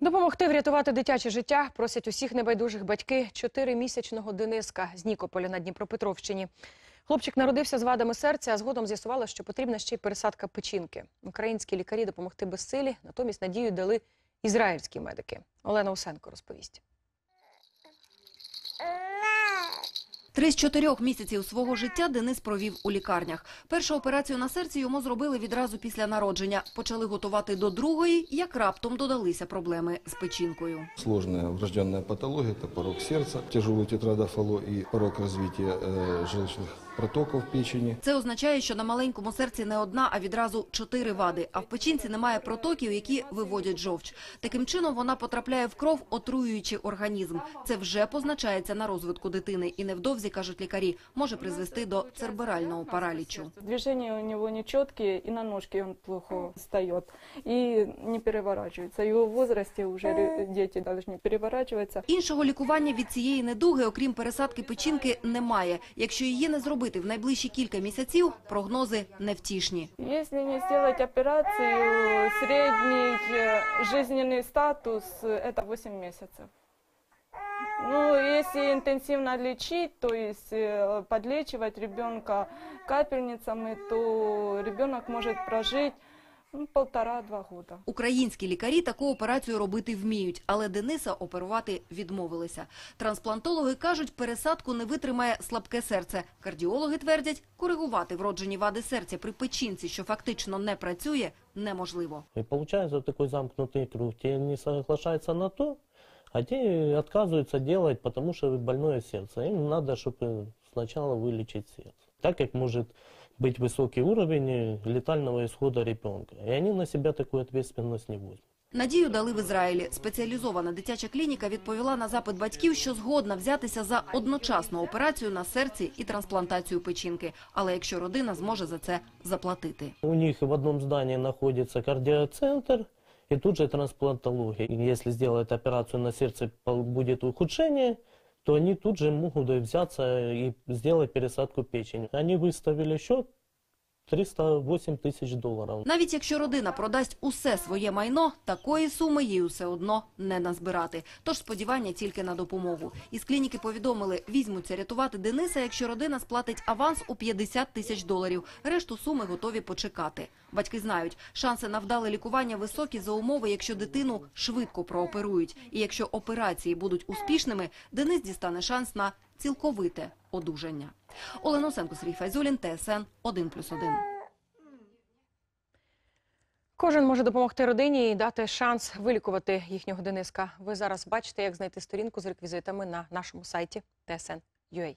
Допомогти врятувати дитяче життя просять усіх небайдужих батьки чотиримісячного Дениска з Нікополя на Дніпропетровщині. Хлопчик народився з вадами серця, а згодом з'ясувалося, що потрібна ще й пересадка печінки. Українські лікарі допомогти безсилі, натомість надію дали ізраїльські медики. Олена Усенко розповість. Три з чотирьох місяців свого життя Денис провів у лікарнях. Першу операцію на серці йому зробили відразу після народження. Почали готувати до другої, як раптом додалися проблеми з печінкою. Сложная врожденная патология – это порог сердца, тяжелый тетрадофало и порог развития э, желчных протоков в печени. Це означає, що на маленькому серці не одна, а відразу чотири вади. А в печінці немає протоків, які виводять жовч. Таким чином вона потрапляє в кров, отруюючи організм. Це вже позначається на розвитку дитини і невдовзі, кажуть лікарі, може призвести до церебрального паралічу. Движения у него нечеткие, и на ножки он плохо встает, и не переворачивается. В его возрасте уже ре- дети должны переворачиваться. Іншого лікування від цієї недуги, окрім пересадки печінки, немає. Якщо її не зробити в найближчі кілька місяців, прогнози невтішні. Если не сделать операцию, средний э, жизненный статус э, – это 8 месяцев. Ну, если интенсивно лечить, то есть э, подлечивать ребенка капельницами, то ребенок может прожить ну, полтора-два года. Українські лікарі таку операцію робити вміють, але Дениса оперувати відмовилися. Трансплантологи кажуть, пересадку не витримає слабке серце. Кардіологи твердять, коригувати вроджені вади серця при печінці, що фактично не працює, неможливо. И получается такой замкнутый круг. Те не соглашаются на то, а те отказываются делать, потому что больное сердце. Им надо, чтобы сначала вылечить сердце. Так как может быть высокий уровень летального исхода ребенка. И они на себя такую ответственность не возьмут. Надію дали в Ізраїлі. Спеціалізована дитяча клініка відповіла на запит батьків, що згодна взятися за одночасну операцію на серці і трансплантацію печінки. Але якщо родина зможе за це заплатити. У них в одном здании находится кардиоцентр и тут же трансплантология. Если сделать операцию на сердце, будет ухудшение, то они тут же могут взяться и сделать пересадку печени. Они выставили счет 308 тысяч долларов. Навіть якщо родина продасть усе своє майно, такої суми їй усе одно не назбирати. Тож сподівання тільки на допомогу. Із клініки повідомили, візьмуться рятувати Дениса, якщо родина сплатить аванс у 50 тисяч доларів. Решту суми готові почекати. Батьки знають, шанси на вдале лікування високі за умови, якщо дитину швидко прооперують. І якщо операції будуть успішними, Денис дістане шанс на цілковите одужання. Олена Осенко, Сергій Файзулін, ТСН 1+,1. Кожен може допомогти родині і дати шанс вилікувати їхнього Дениска. Ви зараз бачите, як знайти сторінку з реквізитами на нашому сайті TSN.ua.